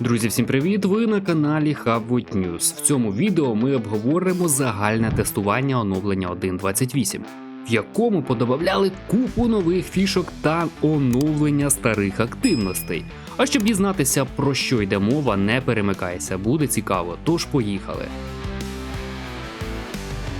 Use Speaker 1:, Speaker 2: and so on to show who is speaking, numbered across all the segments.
Speaker 1: Друзі, всім привіт! Ви на каналі Hubwood News. В цьому відео ми обговоримо загальне тестування оновлення 1.28, в якому подобавляли купу нових фішок та оновлення старих активностей. А щоб дізнатися про що йде мова, не перемикайся, буде цікаво. Тож поїхали.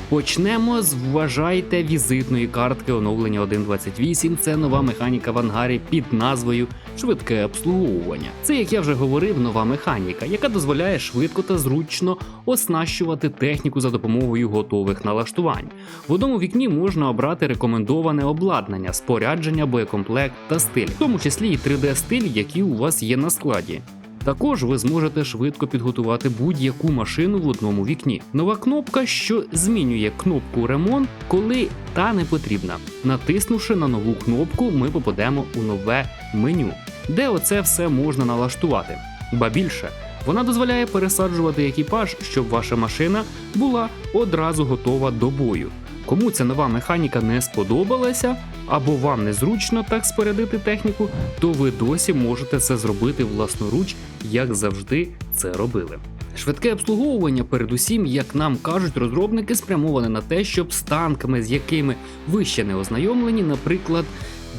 Speaker 1: Почнемо з вважайте візитної картки оновлення 1.28. Це нова механіка в ангарі під назвою швидке обслуговування. Це, як я вже говорив, нова механіка, яка дозволяє швидко та зручно оснащувати техніку за допомогою готових налаштувань. В одному вікні можна обрати рекомендоване обладнання, спорядження, боєкомплект та стиль, в тому числі і 3D-стиль, які у вас є на складі. Також ви зможете швидко підготувати будь-яку машину в одному вікні. Нова кнопка, що змінює кнопку ремонт, коли та не потрібна. Натиснувши на нову кнопку, ми попадемо у нове меню, де оце все можна налаштувати. Ба більше, вона дозволяє пересаджувати екіпаж, щоб ваша машина була одразу готова до бою. Кому ця нова механіка не сподобалася, або вам незручно так спорядити техніку, то ви досі можете це зробити власноруч, як завжди це робили. Швидке обслуговування, передусім, як нам кажуть, розробники спрямоване на те, щоб з танками, з якими ви ще не ознайомлені, наприклад.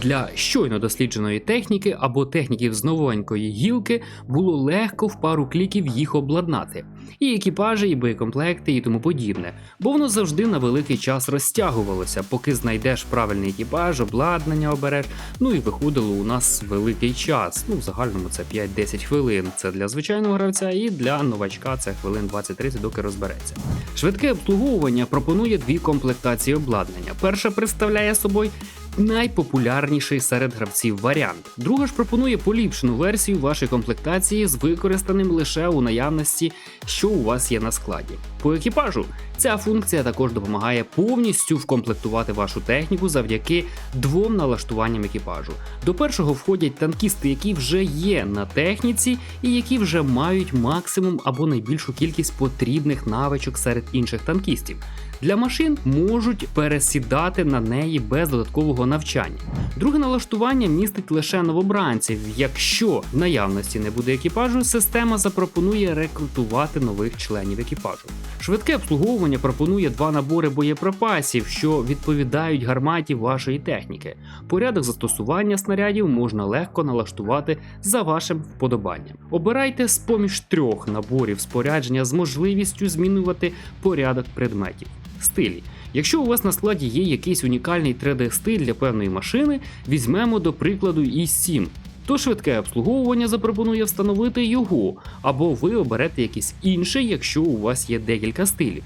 Speaker 1: Для щойно дослідженої техніки або техніків з новенької гілки було легко в пару кліків їх обладнати, і екіпажі, і боєкомплекти, і тому подібне, бо воно завжди на великий час розтягувалося, поки знайдеш правильний екіпаж, обладнання обереш. Ну і виходило у нас великий час. Ну, в загальному це 5-10 хвилин. Це для звичайного гравця, і для новачка це хвилин 20-30, доки розбереться. Швидке обслуговування пропонує дві комплектації обладнання. Перша представляє собою найпопулярніший серед гравців варіант. Друга ж пропонує поліпшену версію вашої комплектації з використаним лише у наявності, що у вас є на складі. По екіпажу ця функція також допомагає повністю вкомплектувати вашу техніку завдяки двом налаштуванням екіпажу. До першого входять танкісти, які вже є на техніці і які вже мають максимум або найбільшу кількість потрібних навичок серед інших танкістів. Для машин можуть пересідати на неї без додаткового навчання. Друге налаштування містить лише новобранців. Якщо в наявності не буде екіпажу, система запропонує рекрутувати нових членів екіпажу. Швидке обслуговування пропонує два набори боєприпасів, що відповідають гарматі вашої техніки. Порядок застосування снарядів можна легко налаштувати за вашим вподобанням. Обирайте з поміж трьох наборів спорядження з можливістю змінювати порядок предметів. Стилі. Якщо у вас на складі є якийсь унікальний 3D-стиль для певної машини, візьмемо до прикладу i7, то швидке обслуговування запропонує встановити його, або ви оберете якийсь інший, якщо у вас є декілька стилів.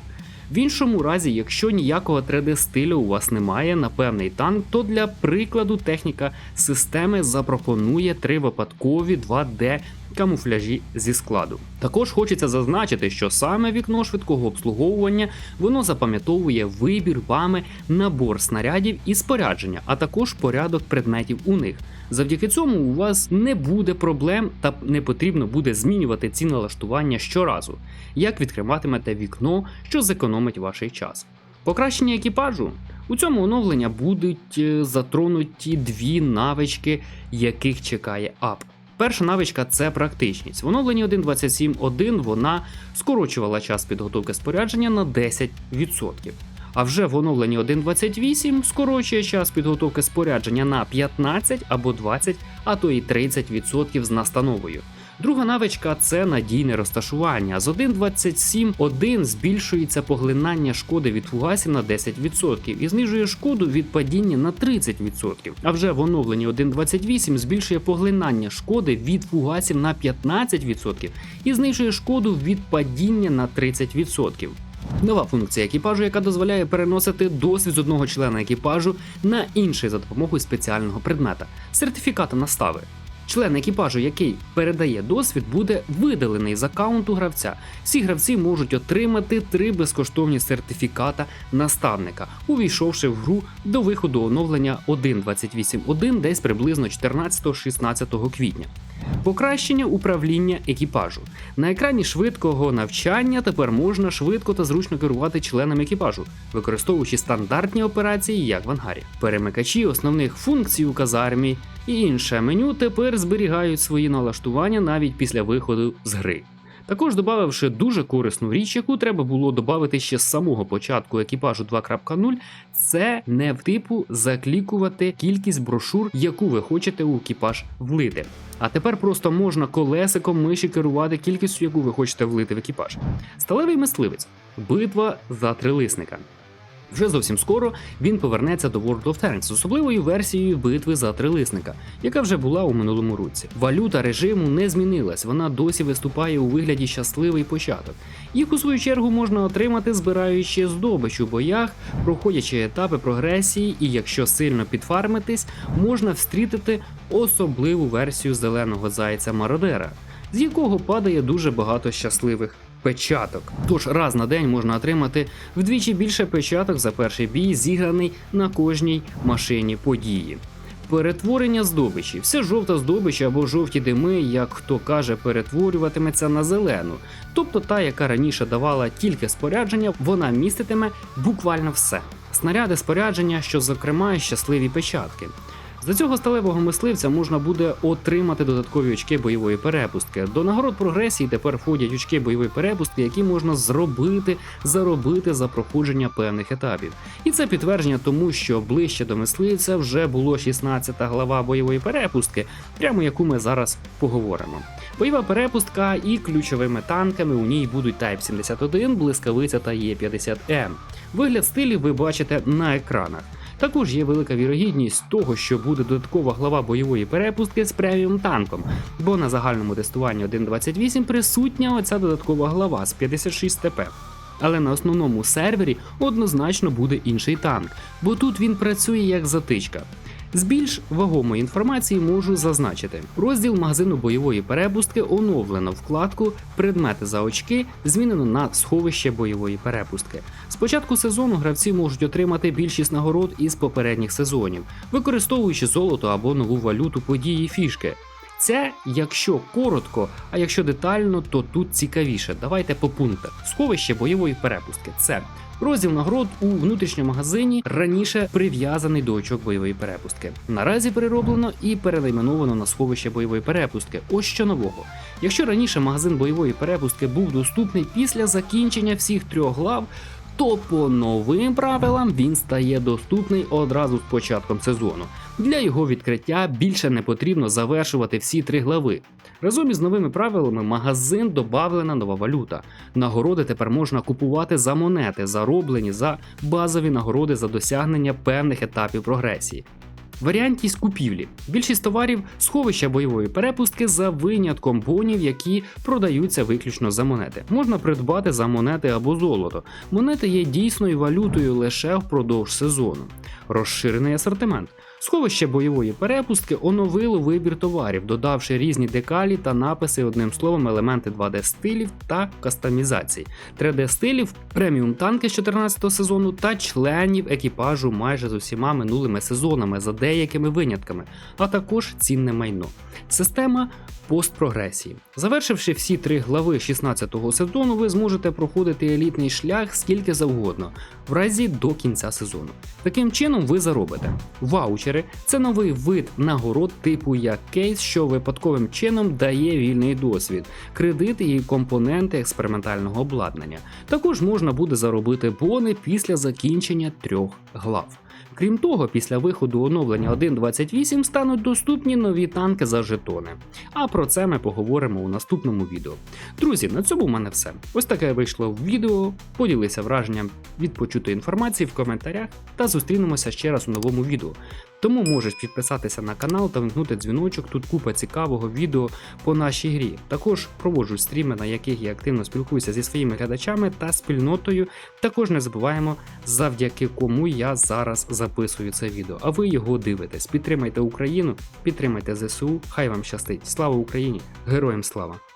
Speaker 1: В іншому разі, якщо ніякого 3D стилю у вас немає на певний танк, то для прикладу техніка системи запропонує три випадкові 2D камуфляжі зі складу. Також хочеться зазначити, що саме вікно швидкого обслуговування воно запам'ятовує вибір вами набор снарядів і спорядження, а також порядок предметів у них. Завдяки цьому у вас не буде проблем та не потрібно буде змінювати ці налаштування щоразу, як відкриватимете вікно, що зекономить ваш час. Покращення екіпажу у цьому оновлення будуть е, затронуті дві навички, яких чекає ап. Перша навичка це практичність. В оновленні 1.27.1 вона скорочувала час підготовки спорядження на 10%. А вже в оновленні 1.28 скорочує час підготовки спорядження на 15 або 20, а то і 30% з настановою. Друга навичка це надійне розташування. З 1.27.1 збільшується поглинання шкоди від фугасів на 10% і знижує шкоду від падіння на 30%. А вже в оновленні 1.28 збільшує поглинання шкоди від фугасів на 15% і знижує шкоду від падіння на 30%. Нова функція екіпажу, яка дозволяє переносити досвід з одного члена екіпажу на інший за допомогою спеціального предмета сертифіката настави. Член екіпажу, який передає досвід, буде видалений з аккаунту гравця. Всі гравці можуть отримати три безкоштовні сертифіката наставника, увійшовши в гру до виходу оновлення 1.28.1 десь приблизно 14-16 квітня. Покращення управління екіпажу. На екрані швидкого навчання тепер можна швидко та зручно керувати членами екіпажу, використовуючи стандартні операції, як в ангарі. Перемикачі основних функцій у казармі і інше меню тепер зберігають свої налаштування навіть після виходу з гри. Також додавши дуже корисну річ, яку треба було додати ще з самого початку екіпажу 2.0, це не в типу заклікувати кількість брошур, яку ви хочете у екіпаж влити. А тепер просто можна колесиком миші керувати кількістю, яку ви хочете влити в екіпаж. Сталевий мисливець битва за трилисника. Вже зовсім скоро він повернеться до World of Tanks з особливою версією битви за трилисника, яка вже була у минулому році. Валюта режиму не змінилась, вона досі виступає у вигляді щасливий початок. Їх у свою чергу можна отримати, збираючи здобич у боях, проходячи етапи прогресії, і якщо сильно підфармитись, можна встрітити особливу версію зеленого зайця Мародера, з якого падає дуже багато щасливих печаток. Тож раз на день можна отримати вдвічі більше печаток за перший бій, зіграний на кожній машині події. Перетворення здобичі. Вся жовта здобич або жовті дими, як хто каже, перетворюватиметься на зелену. Тобто та, яка раніше давала тільки спорядження, вона міститиме буквально все. Снаряди спорядження, що зокрема щасливі печатки. За цього сталевого мисливця можна буде отримати додаткові очки бойової перепустки. До нагород прогресії тепер входять очки бойової перепустки, які можна зробити, заробити за проходження певних етапів. І це підтвердження тому, що ближче до мисливця вже було 16 глава бойової перепустки, прямо яку ми зараз поговоримо. Бойова перепустка і ключовими танками у ній будуть Type 71, блискавиця та Є50М. Вигляд стилів ви бачите на екранах. Також є велика вірогідність того, що буде додаткова глава бойової перепустки з преміум танком, бо на загальному тестуванні 1.28 присутня оця додаткова глава з 56 ТП. Але на основному сервері однозначно буде інший танк, бо тут він працює як затичка. З більш вагомої інформації можу зазначити: розділ магазину бойової перепустки оновлено вкладку Предмети за очки змінено на сховище бойової перепустки. З початку сезону гравці можуть отримати більшість нагород із попередніх сезонів, використовуючи золото або нову валюту події фішки. Це якщо коротко, а якщо детально, то тут цікавіше. Давайте по пунктах. Сховище бойової перепустки. Це розділ нагород у внутрішньому магазині раніше прив'язаний до очок бойової перепустки. Наразі перероблено і перенайменовано на сховище бойової перепустки. Ось що нового. Якщо раніше магазин бойової перепустки був доступний після закінчення всіх трьох глав. То по новим правилам він стає доступний одразу з початком сезону. Для його відкриття більше не потрібно завершувати всі три глави. Разом із новими правилами магазин додавлена нова валюта. Нагороди тепер можна купувати за монети, зароблені за базові нагороди за досягнення певних етапів прогресії. Варіантність купівлі. Більшість товарів сховища бойової перепустки за винятком бонів, які продаються виключно за монети. Можна придбати за монети або золото. Монети є дійсною валютою лише впродовж сезону. Розширений асортимент. Сховище бойової перепустки оновило вибір товарів, додавши різні декалі та написи одним словом елементи 2D стилів та кастомізацій, 3D стилів, преміум танки з 14-го сезону та членів екіпажу майже з усіма минулими сезонами за деякими винятками, а також цінне майно. Система постпрогресії. Завершивши всі три глави 16-го сезону, ви зможете проходити елітний шлях скільки завгодно, в разі до кінця сезону. Таким чином ви заробите ваучери це новий вид нагород типу як кейс, що випадковим чином дає вільний досвід, кредити і компоненти експериментального обладнання. Також можна буде заробити бони після закінчення трьох глав. Крім того, після виходу оновлення 1.28 стануть доступні нові танки за жетони. А про це ми поговоримо у наступному відео. Друзі, на цьому в мене все. Ось таке вийшло відео. Поділися враженням від почутої інформації в коментарях та зустрінемося ще раз у новому відео. Тому можеш підписатися на канал та вмкнути дзвіночок. Тут купа цікавого відео по нашій грі. Також проводжу стріми, на яких я активно спілкуюся зі своїми глядачами та спільнотою. Також не забуваємо, завдяки кому я зараз записую це відео. А ви його дивитесь. Підтримайте Україну, підтримайте ЗСУ. Хай вам щастить! Слава Україні! Героям слава!